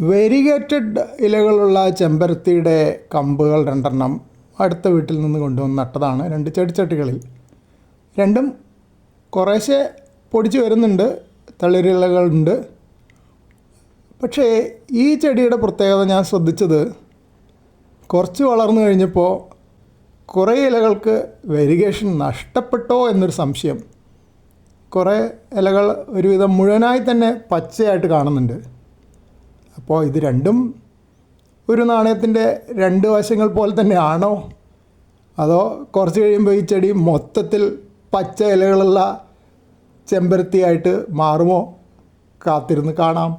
Variegated ഇലകളുള്ള ചെമ്പരത്തിയുടെ കമ്പുകൾ രണ്ടെണ്ണം അടുത്ത വീട്ടിൽ നിന്ന് കൊണ്ടുവന്ന് നട്ടതാണ് രണ്ട് ചെടിച്ചട്ടികളിൽ. രണ്ടും കുറേശ്ശെ പൊടിച്ച് വരുന്നുണ്ട് തളിരിലകളുണ്ട്. പക്ഷേ ഈ ചെടിയുടെ പ്രത്യേകത ഞാൻ ശ്രദ്ധിച്ചത് കുറച്ച് വളർന്നു കഴിഞ്ഞപ്പോൾ കുറേ ഇലകൾക്ക് വെരിഗേഷൻ നഷ്ടപ്പെട്ടോ എന്നൊരു സംശയം. കുറേ ഇലകൾ ഒരുവിധം മുഴുവനായി തന്നെ പച്ചയായിട്ട് കാണുന്നുണ്ട്. അപ്പോൾ ഇത് രണ്ടും ഒരു നാണയത്തിന്റെ രണ്ട് വശങ്ങൾ പോലെ തന്നെയാണോ? അതോ കുറച്ച് കഴിയുമ്പോൾ ഈ ചെടി മൊത്തത്തിൽ പച്ച ഇലകളുള്ള ചെമ്പരത്തിയായിട്ട് മാറുമോ? കാത്തിരുന്ന് കാണാം.